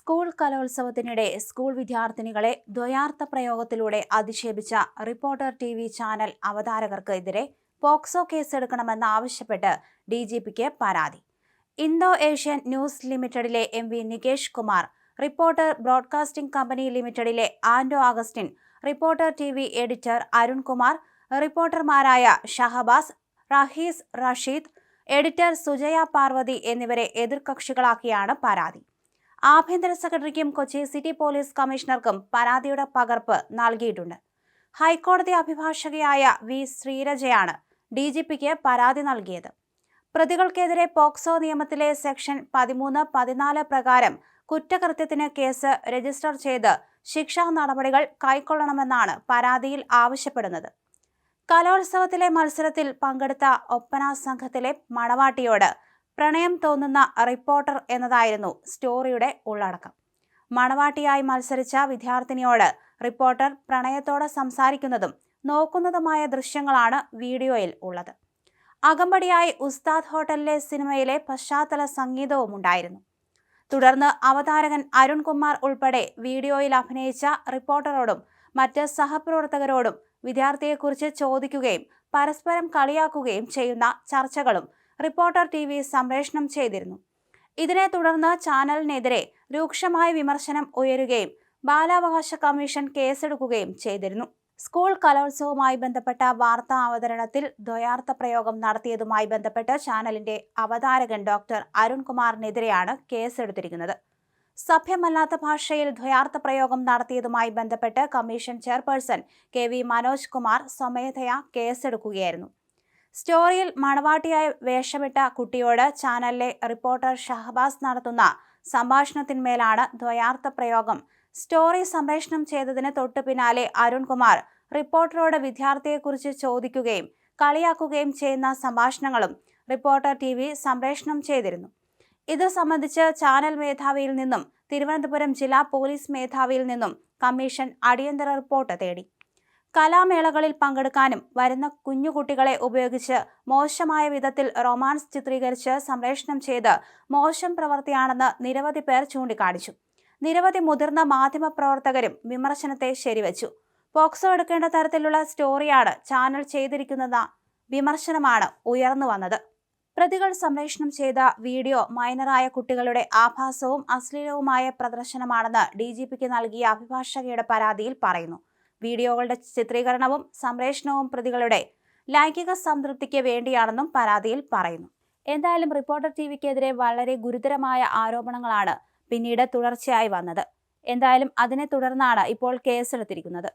School കലോത്സവത്തിനിടെ school വിദ്യാർത്ഥിനികളെ ദ്വയാർത്ഥ പ്രയോഗത്തിലൂടെ അധിക്ഷേപിച്ച റിപ്പോർട്ടർ ടി വി ചാനൽ അവതാരകർക്കെതിരെ പോക്സോ കേസെടുക്കണമെന്ന് ആവശ്യപ്പെട്ട് ഡി ജി പിക്ക് പരാതി. Indo Asian news ലിമിറ്റഡിലെ M V Nikesh Kumar Reporter Broadcasting Company ലിമിറ്റഡിലെ Anto Augustine Reporter T V editor Arunkumar റിപ്പോർട്ടർമാരായ Shahbaz Rahees Rasheed editor Sujaya Parvathi എന്നിവരെ എതിർകക്ഷികളാക്കിയാണ് പരാതി. ആഭ്യന്തര സെക്രട്ടറിക്കും കൊച്ചി സിറ്റി പോലീസ് കമ്മീഷണർക്കും പരാതിയുടെ പകർപ്പ് നൽകിയിട്ടുണ്ട്. ഹൈക്കോടതി അഭിഭാഷകയായ വി ശ്രീരജയാണ് ഡി ജി പിക്ക് പരാതി നൽകിയത്. പ്രതികൾക്കെതിരെ പോക്സോ നിയമത്തിലെ സെക്ഷൻ പതിമൂന്ന് പതിനാല് പ്രകാരം കുറ്റകൃത്യത്തിന് കേസ് രജിസ്റ്റർ ചെയ്ത് ശിക്ഷാ നടപടികൾ കൈക്കൊള്ളണമെന്നാണ് പരാതിയിൽ ആവശ്യപ്പെടുന്നത്. കലോത്സവത്തിലെ മത്സരത്തിൽ പങ്കെടുത്ത ഒപ്പന സംഘത്തിലെ മണവാട്ടിയോട് പ്രണയം തോന്നുന്ന റിപ്പോർട്ടർ എന്നതായിരുന്നു സ്റ്റോറിയുടെ ഉള്ളടക്കം. മണവാട്ടിയായി മത്സരിച്ച വിദ്യാർത്ഥിനിയോട് റിപ്പോർട്ടർ പ്രണയത്തോടെ സംസാരിക്കുന്നതും നോക്കുന്നതുമായ ദൃശ്യങ്ങളാണ് വീഡിയോയിൽ ഉള്ളത്. അകമ്പടിയായി ഉസ്താദ് ഹോട്ടലിലെ സിനിമയിലെ പശ്ചാത്തല സംഗീതവും ഉണ്ടായിരുന്നു. തുടർന്ന് അവതാരകൻ അരുൺകുമാർ ഉൾപ്പെടെ വീഡിയോയിൽ അഭിനയിച്ച റിപ്പോർട്ടറോടും മറ്റ് സഹപ്രവർത്തകരോടും വിദ്യാർത്ഥിയെക്കുറിച്ച് ചോദിക്കുകയും പരസ്പരം കളിയാക്കുകയും ചെയ്യുന്ന ചർച്ചകളും റിപ്പോർട്ടർ ടി വി സംപ്രേഷണം ചെയ്തിരുന്നു. ഇതിനെ തുടർന്ന് ചാനലിനെതിരെ രൂക്ഷമായ വിമർശനം ഉയരുകയും ബാലാവകാശ കമ്മീഷൻ കേസെടുക്കുകയും ചെയ്തിരുന്നു. സ്കൂൾ കലോത്സവവുമായി ബന്ധപ്പെട്ട വാർത്താ അവതരണത്തിൽ ദ്വയാർത്ഥ പ്രയോഗം നടത്തിയതുമായി ബന്ധപ്പെട്ട് ചാനലിന്റെ അവതാരകൻ ഡോക്ടർ അരുൺകുമാറിനെതിരെയാണ് കേസെടുത്തിരിക്കുന്നത്. സഭ്യമല്ലാത്ത ഭാഷയിൽ ദ്വയാർത്ഥ പ്രയോഗം നടത്തിയതുമായി ബന്ധപ്പെട്ട് commission chairperson K V Manoj Kumar സ്വമേധയാ കേസെടുക്കുകയായിരുന്നു. സ്റ്റോറിയിൽ മണവാട്ടിയായി വേഷമിട്ട കുട്ടിയോട് ചാനലിലെ റിപ്പോർട്ടർ ഷഹബാസ് നടത്തുന്ന സംഭാഷണത്തിന്മേലാണ് ദ്വയാർത്ഥ പ്രയോഗം. സ്റ്റോറി സംപ്രേഷണം ചെയ്തതിന് തൊട്ടു പിന്നാലെ അരുൺകുമാർ റിപ്പോർട്ടറോട് വിദ്യാർത്ഥിയെക്കുറിച്ച് ചോദിക്കുകയും കളിയാക്കുകയും ചെയ്യുന്ന സംഭാഷണങ്ങളും റിപ്പോർട്ടർ ടി വി സംപ്രേഷണം ചെയ്തിരുന്നു. ഇത് സംബന്ധിച്ച് ചാനൽ മേധാവിയിൽ നിന്നും തിരുവനന്തപുരം ജില്ലാ പോലീസ് മേധാവിയിൽ നിന്നും കമ്മീഷൻ അടിയന്തര റിപ്പോർട്ട് തേടി. കലാമേളകളിൽ പങ്കെടുക്കാനും വരുന്ന കുഞ്ഞുകുട്ടികളെ ഉപയോഗിച്ച് മോശമായ വിധത്തിൽ റൊമാൻസ് ചിത്രീകരിച്ച് സംപ്രേഷണം ചെയ്ത് മോശം പ്രവൃത്തിയാണെന്ന് നിരവധി പേർ ചൂണ്ടിക്കാണിച്ചു. നിരവധി മുതിർന്ന മാധ്യമപ്രവർത്തകരും വിമർശനത്തെ ശരിവച്ചു. പോക്സോ എടുക്കേണ്ട തരത്തിലുള്ള സ്റ്റോറിയാണ് ചാനൽ ചെയ്തിരിക്കുന്നതെന്ന വിമർശനമാണ് ഉയർന്നു വന്നത്. പ്രതികൾ സംപ്രേഷണം ചെയ്ത വീഡിയോ മൈനറായ കുട്ടികളുടെ ആഭാസവും അശ്ലീലവുമായ പ്രദർശനമാണെന്ന് ഡി ജി പിക്ക് നൽകിയ അഭിഭാഷകയുടെ പരാതിയിൽ പറയുന്നു. വീഡിയോകളുടെ ചിത്രീകരണവും സംപ്രേഷണവും പ്രതികളുടെ ലൈംഗിക സംതൃപ്തിക്ക് വേണ്ടിയാണെന്നും പരാതിയിൽ പറയുന്നു. എന്തായാലും റിപ്പോർട്ടർ ടി വിക്കെതിരെ വളരെ ഗുരുതരമായ ആരോപണങ്ങളാണ് പിന്നീട് തുടർച്ചയായി വന്നത്. എന്തായാലും അതിനെ തുടർന്നാണ് ഇപ്പോൾ കേസെടുത്തിരിക്കുന്നത്.